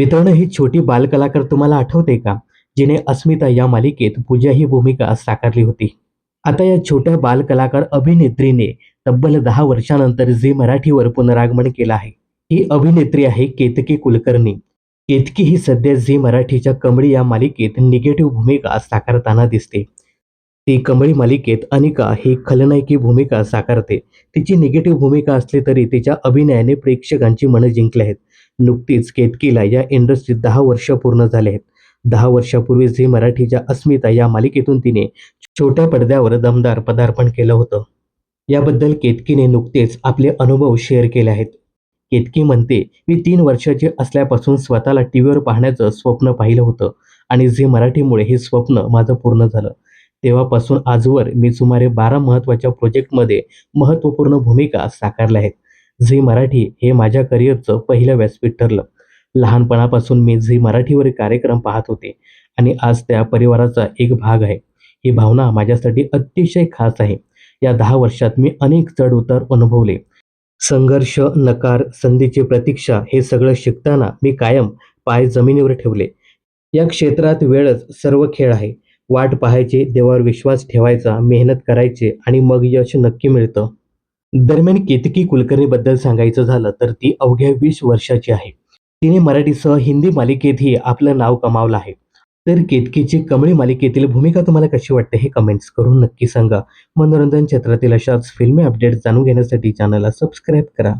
मित्रांनो ही छोटी बालकलाकार तुम्हाला आठवते का? जिने अस्मिता या मालिकेत पूजा ही भूमिका साकारली होती. आता या छोट्या बालकलाकार अभिनेत्रीने तब्बल दहा वर्षानंतर झी मराठीवर पुनरागमन केलं आहे. ही अभिनेत्री आहे केतकी कुलकर्णी. केतकी ही सध्या झी मराठीच्या कमळी या मालिकेत निगेटिव्ह भूमिका साकारताना दिसते. ती कमळी मालिकेत अनिका ही खलनायकी भूमिका साकारते. तिची निगेटिव्ह भूमिका असली तरी तिच्या अभिनयाने प्रेक्षकांची मनं जिंकली आहेत. नुकतीच केतकीला या इंडस्ट्रीत दहा वर्ष पूर्ण झाले आहेत. दहा वर्षापूर्वी झी मराठीच्या अस्मिता या मालिकेतून तिने छोट्या पडद्यावर दमदार पदार्पण केलं होतं. याबद्दल केतकीने नुकतेच आपले अनुभव शेअर केले आहेत. केतकी म्हणते मी तीन वर्षाची असल्यापासून स्वतःला टी व्हीवर पाहण्याचं स्वप्न पाहिलं होतं आणि झी मराठीमुळे हे स्वप्न माझं पूर्ण झालं. तेव्हापासून आजवर मी सुमारे बारा महत्त्वाच्या प्रोजेक्टमध्ये महत्त्वपूर्ण भूमिका साकारल्या आहेत. झी मराठी हे माझ्या करिअरचं पहिलं व्यासपीठ ठरलं. लहानपणापासून मी झी मराठीवर कार्यक्रम पाहत होते आणि आज त्या परिवाराचा एक भाग आहे. ही भावना माझ्यासाठी अतिशय खास आहे. या दहा वर्षात मी अनेक चढ उतार अनुभवले. संघर्ष नकार संधीची प्रतीक्षा हे सगळं शिकताना मी कायम पाय जमिनीवर ठेवले. या क्षेत्रात वेळच सर्व खेळ आहे. वाट पाहायची देवावर विश्वास ठेवायचा मेहनत करायची आणि मग यश नक्की मिळतं. दरम्यान केतकी कुलकर्णीबद्दल सांगायचं झालं तर ती अवघ्या वीस वर्षाची आहे. तिने मराठीसह हिंदी मालिकेतही आपलं नाव कमावलं आहे. तर केतकीची कमळी मालिकेतील भूमिका तुम्हाला कशी वाटते हे कमेंट्स करून नक्की सांगा. मनोरंजन क्षेत्रातील अशाच फिल्मी अपडेट्स जाणून घेण्यासाठी चॅनलला सबस्क्राईब करा.